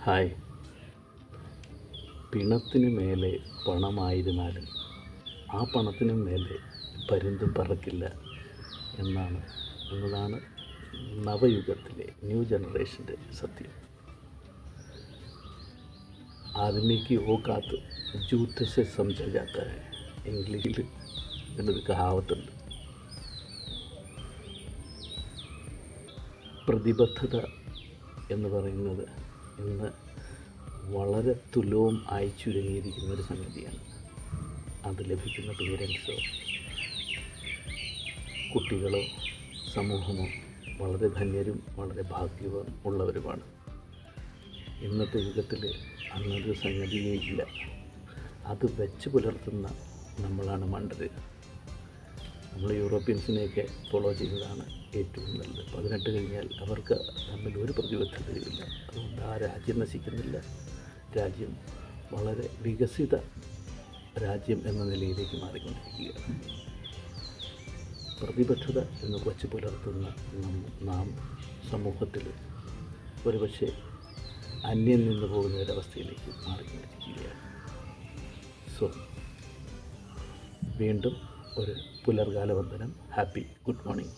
Hi പിണത്തിന് മേലെ പണമായിരുന്നാലും ആ പണത്തിന് മേലെ പരുന്തും പറക്കില്ല എന്നാണ് എന്നതാണ് നവയുഗത്തിലെ ന്യൂ ജനറേഷൻ്റെ സത്യം आदमी की औकात जूत से समझा जाता है ഇംഗ്ലീഷിൽ എന്നൊരു കഹാവത്തുണ്ട് പ്രതിബദ്ധത എന്ന് പറയുന്നത് ഇന്ന് വളരെ തുലവും അയച്ചുരുങ്ങിയിരിക്കുന്ന ഒരു സംഗതിയാണ്. അത് ലഭിക്കുന്ന പേരൻസോ കുട്ടികളോ സമൂഹമോ വളരെ ധന്യരും വളരെ ഭാഗ്യവും ഉള്ളവരുമാണ്. ഇന്നത്തെ യുഗത്തിൽ അങ്ങനൊരു സംഗതിയേ ഇല്ല അത് വെച്ച് പുലർത്തുന്ന നമ്മളാണ് മണ്ടര്. നമ്മൾ യൂറോപ്യൻസിനെയൊക്കെ ഫോളോ ചെയ്യുന്നതാണ് ഏറ്റവും നല്ലത്. പതിനെട്ട് കഴിഞ്ഞാൽ അവർക്ക് തമ്മിൽ ഒരു പ്രതിബദ്ധതയുമില്ല അതുകൊണ്ട് ആ രാജ്യം നശിക്കുന്നില്ല. രാജ്യം വളരെ വികസിത രാജ്യം എന്ന നിലയിലേക്ക് മാറിക്കൊണ്ടിരിക്കുകയാണ്. പ്രതിബദ്ധത എന്ന് വച്ച് പുലർത്തുന്ന നം- നാം സമൂഹത്തിൽ ഒരുപക്ഷെ അന്യം നിന്ന് പോകുന്ന ഒരവസ്ഥയിലേക്ക് മാറിക്കൊണ്ടിരിക്കുകയാണ്. സോ വീണ്ടും ഒരു പുലർകാല വന്ദനം ഹാപ്പി ഗുഡ് മോർണിംഗ്